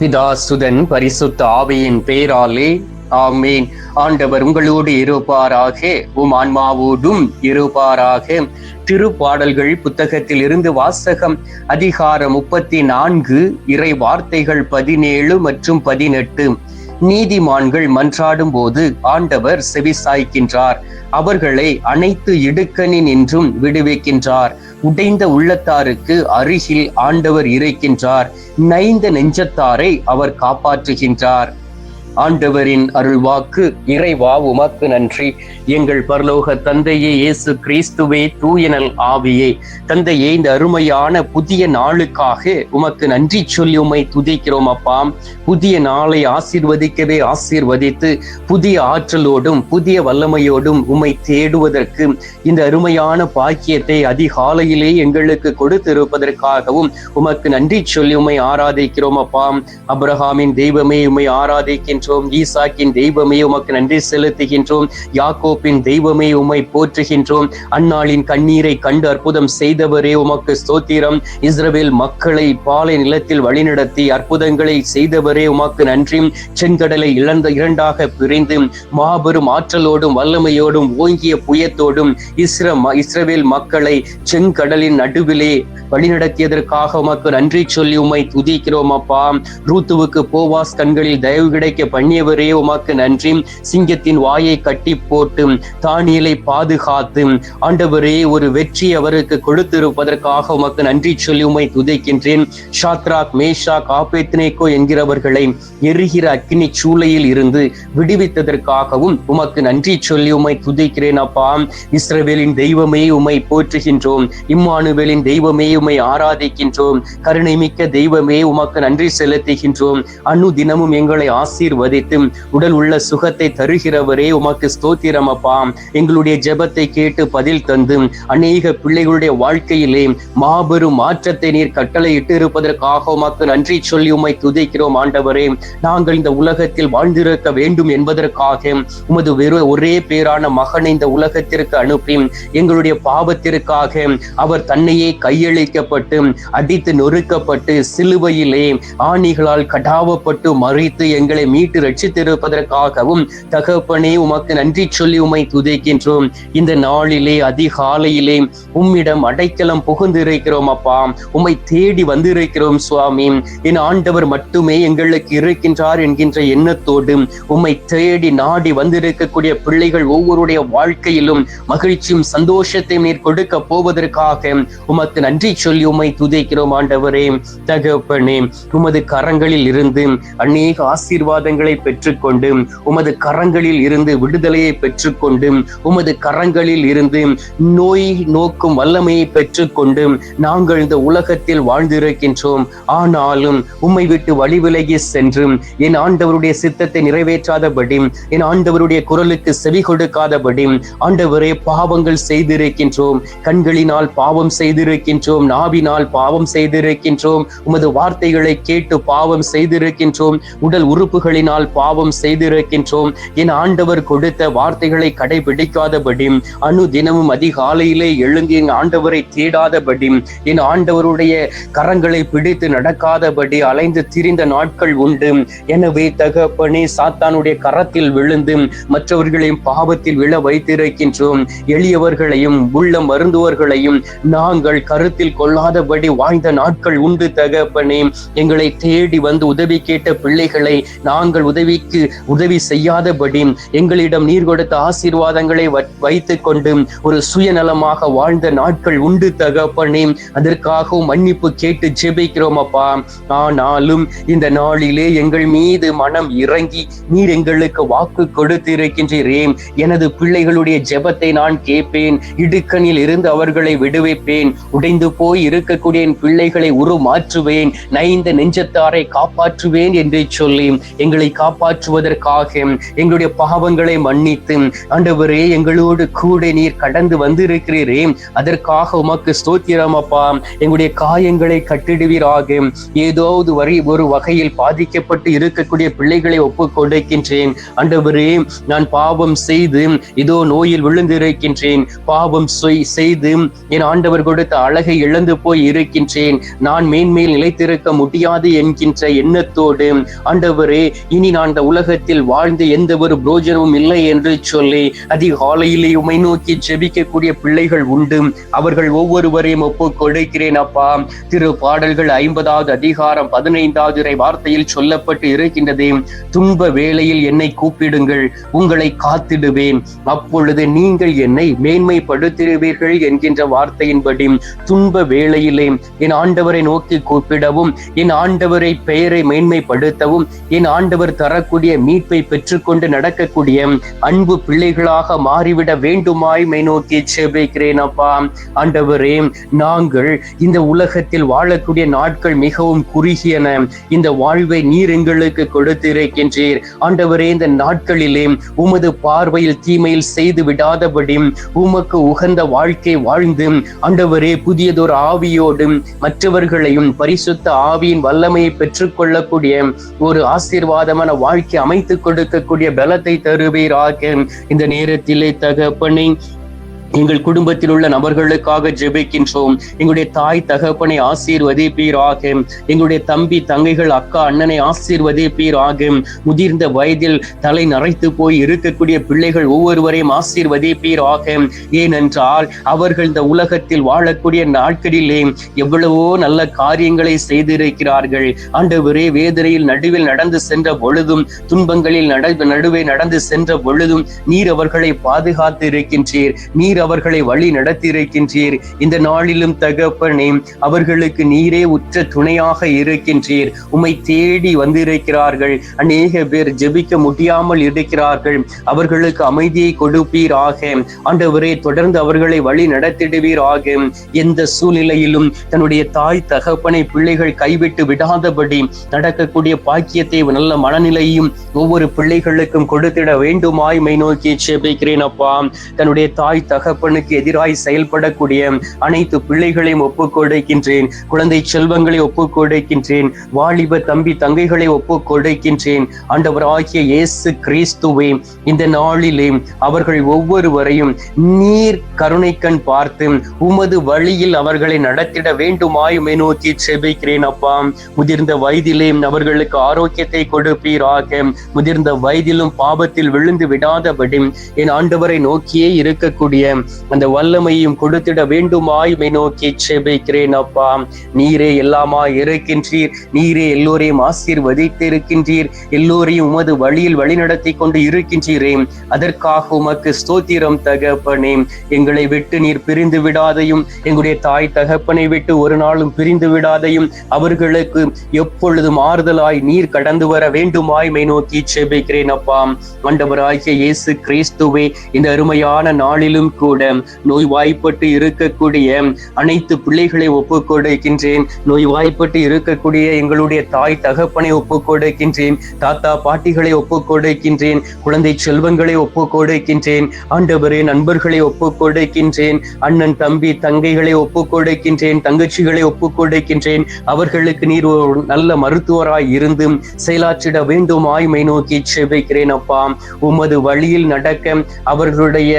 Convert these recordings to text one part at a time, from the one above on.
பிதாசுதன் பரிசுத்த ஆவியின் பேராலே ஆமீன். ஆண்டவர் உங்களோடு இருப்பாராக உம் ஆன்மாவோடும் இருப்பாராக. திருப்பாடல்கள் புத்தகத்தில் இருந்து வாசகம் அதிகாரம் முப்பத்தி நான்கு இறை வார்த்தைகள் பதினேழு மற்றும் பதினெட்டு. நீதிமான்கள் மன்றாடும் போது ஆண்டவர் செவிசாய்க்கின்றார். அவர்களை அனைத்து இடுக்கணி நின்றும் விடுவிக்கின்றார். உடைந்த உள்ளத்தாருக்கு அரிசில் ஆண்டவர் இறைக்கின்றார். நைந்த நெஞ்சத்தாரை அவர் காப்பாற்றுகின்றார். ஆண்டவரின் அருள்வாக்கு இறைவா உமக்கு நன்றி. எங்கள் பரலோக தந்தையே இயேசு கிறிஸ்துவே தூயனல் ஆவியே. தந்தையே இந்த அருமையான புதிய நாளுக்காக உமக்கு நன்றி சொல்லி உமை துதிக்கிறோம் அப்பா. புதிய நாளை ஆசீர்வதிக்கவே ஆசீர்வதித்து புதிய ஆற்றலோடும் புதிய வல்லமையோடும் உம்மை தேடுவதற்கு இந்த அருமையான பாக்கியத்தை அதிகாலையிலே எங்களுக்கு கொடுத்திருப்பதற்காகவும் உமக்கு நன்றி சொல்லி உம்மை ஆராதிக்கிறோம் அப்பா. அப்ரஹாமின் தெய்வமே உம்மை போற்றுகின்றோம் ஈசாக்கின் தெய்வமே உமக்கு நன்றி செலுத்துகின்றோம். யாக்கோப்பின் தெய்வமே உமை போற்றுகின்றோம். அன்னாளின் கண்ணீரை கண்டு அற்புதம் செய்தவரே உமக்கு ஸ்தோத்திரம். இஸ்ரவேல் மக்களை பாலை நிலத்தில் வழிநடத்தி அற்புதங்களை செய்தவரே உமக்கு நன்றி. செங்கடலை இழந்த இரண்டாக பிரிந்து மாபெரும் ஆற்றலோடும் வல்லமையோடும் ஓங்கிய புயத்தோடும் இஸ்ர இஸ்ரவேல் மக்களை செங்கடலின் நடுவிலே வழிநடத்தியதற்காக உமக்கு நன்றி சொல்லி உமை துதிக்கிறோம் அப்பா. ரூத்துவுக்கு போவாஸ் கண்களில் தயவு கிடைக்க பண்ணியவரே உமக்கு நன்றி. சிங்கத்தின் வாயை கட்டி போட்டு தானியலை பாதுகாத்து ஆண்டவரே ஒரு வெற்றி அவருக்கு கொடுத்திருப்பதற்காக உமக்கு நன்றி சொல்லி உமை துதைக்கின்றேன். ஷாத்ராக் மேஷா ஆபேத்னேகோ என்கிறவர்களை எரிகிற அக்னி சூளையில் இருந்து விடுவித்ததற்காகவும் உமக்கு நன்றி சொல்லி உமை துதைக்கிறேன் அப்பா. இஸ்ரவேலின் தெய்வமே உம்மை போற்றுகின்றோம். இம்மானுவேலின் தெய்வமே உம்மை ஆராதிக்கின்றோம். கருணை மிக்க தெய்வமே உமக்கு நன்றி செலுத்துகின்றோம். அணு தினமும் எங்களை ஆசீர்வதித்து உடல் உள்ள சுகத்தை தருகிறவரே உமக்கு ஸ்தோத்திரம் அப்பா. எங்களுடைய ஜெபத்தை கேட்டு பதில் தந்து அநேக பிள்ளைகளுடைய வாழ்க்கையிலே மாபெரும் மாற்றத்தை நீர் கட்டளையிட்டு இருப்பதற்காக உமக்கு நன்றி சொல்லி உமை துதிக்கிறோம் ஆண்டவரே. நாங்கள் இந்த உலகத்தில் வாழ்ந்திருக்க வேண்டும் என்பதற்காக உமது வெறு ஒரே பேரான மகனை இந்த உலகத்திற்கு அனுப்பி எங்களுடைய பாவத்திற்காக அவர் தன்னையே கையளிக்கப்பட்டு அடித்து நொறுக்கப்பட்டு சிலுவையிலே ஆணிகளால் கடாவப்பட்டு மறித்து எங்களை மீ மீட்டு ரட்சித்திருப்பதற்காகவும் தகப்பனே உமக்கு நன்றி சொல்லி உமை துதைக்கின்றோம். இந்த நாளிலே அதிகாலையிலே உம்மிடம் அடைக்கலம் புகுந்திருக்கிறோம் அப்பா. உம்மை தேடி வந்திருக்கிறோம் சுவாமி. என் ஆண்டவர் மட்டுமே எங்களுக்கு இருக்கின்றார் என்கின்ற எண்ணத்தோடு உம்மை தேடி நாடி வந்திருக்கக்கூடிய பிள்ளைகள் ஒவ்வொருடைய வாழ்க்கையிலும் மகிழ்ச்சியும் சந்தோஷத்தையும் நீர் கொடுக்க போவதற்காக உமக்கு நன்றி சொல்லி உம்மை துதைக்கிறோம் ஆண்டவரே. தகப்பனே உமது கரங்களில் இருந்து அநேக ஆசீர்வாதங்கள் பெற்றுக்கொண்டு உமது கரங்களில் இருந்து விடுதலையை பெற்றுக்கொண்டு உமது கரங்களில் இருந்து நோய் நோக்கும் வல்லமையை பெற்றுக்கொண்டு நாங்கள் இந்த உலகத்தில் வாழ்ந்திருக்கின்றோம். ஆனாலும் உம்மை விட்டு வழிவிலகி சென்று என் ஆண்டவருடைய சித்தத்தை நிறைவேற்றாதபடி என் ஆண்டவருடைய குரலுக்கு செவி கொடுக்காதபடி ஆண்டவரே பாவங்கள் செய்திருக்கின்றோம். கண்களினால் பாவம் செய்திருக்கின்றோம் நாவினால் பாவம் செய்திருக்கின்றோம். உமது வார்த்தைகளை கேட்டு பாவம் செய்திருக்கின்றோம். உடல் உறுப்புகளின் உறுப்புகளினால் பாவம் செய்திருக்கின்றோம். என் ஆண்டவர் கொடுத்த வார்த்தைகளை கடைபிடிக்காதபடி அணு தினமும் அதிகாலையிலே எழுந்து என் ஆண்டவரை தேடாதபடி என் ஆண்டவருடைய கரங்களை பிடித்து நடக்காதபடி அலைந்து திரிந்த நாட்கள் உண்டு. எனவே தகப்பனே சாத்தானுடைய கரத்தில் விழுந்து மற்றவர்களையும் பாவத்தில் விழ வைத்திருக்கின்றோம். எளியவர்களையும் உள்ள மருந்துவர்களையும் நாங்கள் கருத்தில் கொள்ளாதபடி வாழ்ந்த நாட்கள் உண்டு தகப்பனே. எங்களை தேடி வந்து உதவி கேட்ட பிள்ளைகளை நாங்கள் உதவிக்கு உதவி செய்யாதபடி எங்களிடம் நீர் கொடுத்த ஆசீர்வாதங்களை வைத்துக் கொண்டு ஒரு சுயநலமாக வாழ்ந்த நாட்கள் உண்டு தகப்பனே. அதற்காகவும் மன்னிப்பு கேட்டு ஜெபிக்கிறோம் அப்பா. ஆனாலும் இந்த நாளிலே எங்கள் மீது மனம் இறங்கி நீர் எங்களுக்கு வாக்கு கொடுத்திருக்கின்றீரே. எனது பிள்ளைகளுடைய ஜெபத்தை நான் கேட்பேன். இடுக்கணில் இருந்து அவர்களை விடுவிப்பேன். உடைந்து போய் இருக்கக்கூடிய என் பிள்ளைகளை உருமாற்றுவேன். நைந்த நெஞ்சத்தாரை காப்பாற்றுவேன் என்று சொல்லி எங்களை எங்களை காப்பாற்றுவதற்காக எங்களுடைய பாவங்களை மன்னித்து ஆண்டவரே எங்களோடு கூட நீர் கடந்து வந்திருக்கிறீரே. அதற்காக உமக்கு ஸ்தோத்திரம் அப்பா. எங்களுடைய காயங்களை கட்டிடுவீராக. ஏதாவது வரை ஒரு வகையில் பாதிக்கப்பட்டு இருக்கக்கூடிய பிள்ளைகளை ஒப்புக் கொடுக்கின்றேன் ஆண்டவரே நான் பாவம் செய்து இதோ நோயில் விழுந்திருக்கின்றேன். பாவம் செய்து என் ஆண்டவர் கொடுத்த அழகை இழந்து போய் இருக்கின்றேன். நான் மேன்மேல் நிலைத்திருக்க முடியாது என்கின்ற எண்ணத்தோடு ஆண்டவரே இனி நான் இந்த உலகத்தில் வாழ்ந்து எந்த ஒரு புரோஜனமும் இல்லை என்று சொல்லி அதிகாலையிலே உமை நோக்கி ஜெபிக்கக்கூடிய பிள்ளைகள் உண்டு. அவர்கள் ஒவ்வொருவரையும் ஒப்பு கொடுக்கிறேன் அப்பா. திரு பாடல்கள் ஐம்பதாவது அதிகாரம் பதினைந்தாவது இறை வார்த்தையில் சொல்லப்பட்டு இருக்கின்றது. துன்ப வேளையில் என்னை கூப்பிடுங்கள் உங்களை காத்திடுவேன். அப்பொழுது நீங்கள் என்னை மேன்மைப்படுத்திடுவீர்கள் என்கின்ற வார்த்தையின்படி துன்ப வேளையிலே என் ஆண்டவரை நோக்கி கூப்பிடவும் என் ஆண்டவரை பெயரை மேன்மைப்படுத்தவும் என் ஆண்டவர் ஆண்டவர் தரக்கூடிய மீட்பை பெற்றுக்கொண்டு நடக்கக்கூடிய அன்பு பிள்ளைகளாக மாறிவிட வேண்டுமாய் மை நோக்கி செபிக்கிறேன் அப்பா. ஆண்டவரே நாங்கள் இந்த உலகத்தில் வாழக்கூடிய நாட்கள் மிகவும் குறுகியன. இந்த வாழ்வை நீர் எங்களுக்கு கொடுத்திருக்கின்றீர் ஆண்டவரே இந்த நாட்களிலே உமது பார்வையில் தீமையில் செய்து விடாதபடி உமக்கு உகந்த வாழ்க்கை வாழ்ந்து ஆண்டவரே புதியதொரு ஆவியோடும் மற்றவர்களையும் பரிசுத்த ஆவியின் வல்லமையை பெற்றுக்கொள்ளக்கூடிய ஒரு ஆசீர்வாத ஆசீர்வாதமான வாழ்க்கை அமைத்துக் கொடுக்கக்கூடிய பலத்தை தருவீராக. இந்த நேரத்திலே தகப்பனை எங்கள் குடும்பத்தில் உள்ள நபர்களுக்காக ஜெபிக்கின்றோம். எங்களுடைய தாய் தகப்பனை ஆசீர்வதிப்பீராக. எங்களுடைய தம்பி தங்கைகள் அக்கா அண்ணனை ஆசீர்வதிப்பீராக. முதிர்ந்த வயதில் தலை நரைத்து போய் இருக்கக்கூடிய பிள்ளைகள் ஒவ்வொருவரையும் ஆசீர்வதிப்பீராக. ஏனென்றால் அவர்கள் இந்த உலகத்தில் வாழக்கூடிய நாட்களிலே எவ்வளவோ நல்ல காரியங்களை செய்திருக்கிறார்கள். ஆண்டவரே வேதனையில் நடுவில் நடந்து சென்ற பொழுதும் துன்பங்களில் நட நடுவே நடந்து சென்ற பொழுதும் நீர் அவர்களை பாதுகாத்து இருக்கின்றீர் நீர் அவர்களை வழி நடத்தியிருக்கின்றீர். இந்த நாளிலும் தகப்பனே அவர்களுக்கு நீரே உற்ற துணையாக இருக்கின்றீர். உம்மை தேடி வந்திருக்கிறார்கள். அநேக பேர் ஜெபிக்க முடியாமல் இருக்கிறார்கள். அவர்களுக்கு அமைதியை கொடுப்பீராக. ஆண்டவரே தொடர்ந்து அவர்களை வழி நடத்திடுவீராக. எந்த சூழ்நிலையிலும் தன்னுடைய தாய் தகப்பனை பிள்ளைகள் கைவிட்டு விடாதபடி நடக்கக்கூடிய பாக்கியத்தை நல்ல மனநிலையும் ஒவ்வொரு பிள்ளைகளுக்கும் கொடுத்திட வேண்டுமாய் மை நோக்கி ஜெபிக்கிறேன் அப்பா. தன்னுடைய தாய் தக தகப்பனுக்கு எதிராய் செயல்படக்கூடிய அனைத்து பிள்ளைகளையும் ஒப்புக் கொடுக்கின்றேன். குழந்தை செல்வங்களை ஒப்புக் கொடுக்கின்றேன். வாலிப தம்பி தங்கைகளை ஒப்புக் கொடுக்கின்றேன். ஆண்டவராகிய இயேசு கிறிஸ்துவே இந்த நாளிலே அவர்கள் ஒவ்வொருவரையும் நீர் கருணை கண் பார்த்து உமது வழியில் அவர்களை நடத்திட வேண்டுமாய் நோக்கி செபிக்கிறேன் அப்பா. முதிர்ந்த வயதிலே அவர்களுக்கு ஆரோக்கியத்தை கொடுப்பீராக. முதிர்ந்த வயதிலும் பாபத்தில் விழுந்து விடாதபடி என் ஆண்டவரை நோக்கியே இருக்கக்கூடிய அந்த வல்லமையும் கொடுத்திட வேண்டுமாய் உம்மை நோக்கி செபிக்கிறேன் அப்பா. நீரே எல்லாமா இருக்கின்றீர். நீரே எல்லோரையும் ஆசீர்வதித்து இருக்கின்றீர் எல்லோரையும் உமது வழியில் வழிநடத்தி கொண்டு இருக்கின்றீரே. அதற்காக உமக்கு ஸ்தோத்திரம் தகப்பனே. எங்களை விட்டு நீர் பிரிந்து விடாதையும் எங்களுடைய தாய் தகப்பனை விட்டு ஒரு நாளும் பிரிந்து விடாதையும் அவர்களுக்கு எப்பொழுதும் ஆறுதலாய் நீர் கடந்து வர வேண்டுமாய் மை நோக்கி செபிக்கிறேன் அப்பா. ஆண்டவராகிய இயேசு கிறிஸ்துவே இந்த அருமையான நாளிலும் கூட நோய்வாய்ப்பட்டு இருக்கக்கூடிய அனைத்து பிள்ளைகளை ஒப்புக் கொடுக்கின்றேன் நோய்வாய்ப்பட்டு இருக்கக்கூடிய எங்களுடைய தாய் தகப்பனை ஒப்புக் கொடுக்கின்றேன் தாத்தா பாட்டிகளை ஒப்புக் கொடுக்கின்றேன் குழந்தை செல்வங்களை ஒப்புக் கொடுக்கின்றேன் ஆண்டவரே நண்பர்களை ஒப்புக் கொடுக்கின்றேன் அண்ணன் தம்பி தங்கைகளை ஒப்புக் கொடுக்கின்றேன் தங்கச்சிகளை ஒப்புக் கொடுக்கின்றேன் அவர்களுக்கு நீர் ஒரு நல்ல மருத்துவராய் இருந்து செயலாற்றிட வேண்டும் மை நோக்கி செபிக்கிறேன் அப்பா. உமது வழியில் நடக்க அவர்களுடைய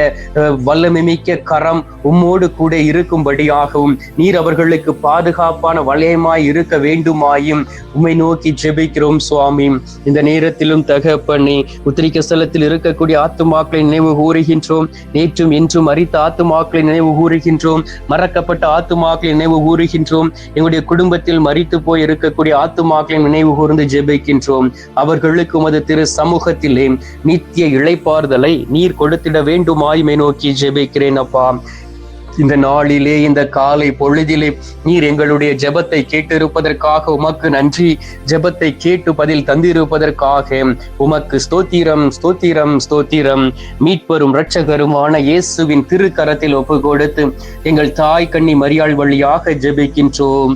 வல்லமை மிக்க கரம் உம்மோடு கூட இருக்கும்படியாகவும் நீர் அவர்களுக்கு பாதுகாப்பான வளையமாய் இருக்க வேண்டுமாயும் உம்மை நோக்கி ஜெபிக்கிறோம் சுவாமி. இந்த நேரத்திலும் தகப்பண்ணி உத்திரிக்க ஸ்தலத்தில் இருக்கக்கூடிய ஆத்துமாக்களை நினைவு கூறுகின்றோம். நேற்றும் இன்றும் அறித்த ஆத்துமாக்களை நினைவு கூறுகின்றோம். மறக்கப்பட்ட ஆத்துமாக்களை நினைவு கூறுகின்றோம். எங்களுடைய குடும்பத்தில் மறித்து போய் இருக்கக்கூடிய ஆத்துமாக்களை நினைவு கூர்ந்து ஜெபிக்கின்றோம். அவர்களுக்கு உமது திரு சமூகத்திலே நித்திய இளைப்பாறுதலை நீர் கொடுத்திட வேண்டுமாயுமே நோக்கி ஜெபிக்கிறேன் அப்பா இந்த நாளிலே இந்த காலை பொழுதிலே நீர் எங்களுடைய ஜெபத்தை கேட்டிருப்பதற்காக உமக்கு நன்றி. ஜெபத்தை கேட்டு பதில் தந்திருப்பதற்காக உமக்கு ஸ்தோத்திரம் ஸ்தோத்திரம் ஸ்தோத்திரம். மீட்பெரும் இரட்சகருமான இயேசுவின் திருக்கரத்தில் ஒப்பு கொடுத்து எங்கள் தாய் கண்ணி மரியாள் வழியாக ஜெபிக்கின்றோம்.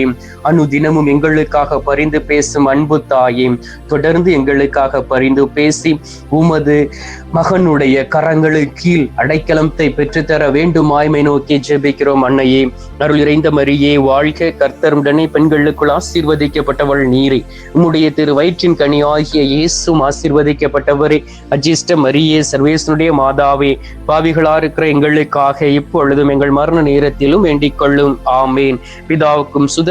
அனுதினமும் எங்களுக்காக பரிந்து பேசும் அன்பு தாயே தொடர்ந்து எங்களுக்காக பரிந்து பேசி உமது மகனுடைய கரங்களுக்கு கீழ் அடைக்கலத்தை பெற்றுத்தர வேண்டும் ஆய்மை நோக்கி ஜெபிக்கிறோம் அன்னையே. அருள் இறைந்த மரியே வாழ்க கர்த்தருடனே பெண்களுக்குள் ஆசீர்வதிக்கப்பட்டவள் நீரே. உம்முடைய திரு வயிற்றின் கனி ஆகிய இயேசும் ஆசீர்வதிக்கப்பட்டவரே. அஜிஷ்ட மரியே சர்வேசனுடைய மாதாவே பாவிகளா இருக்கிற எங்களுக்காக இப்பொழுதும் எங்கள் மரண நேரத்திலும் வேண்டிக் கொள்ளும். ஆமேன். பிதாவுக்கும் சுத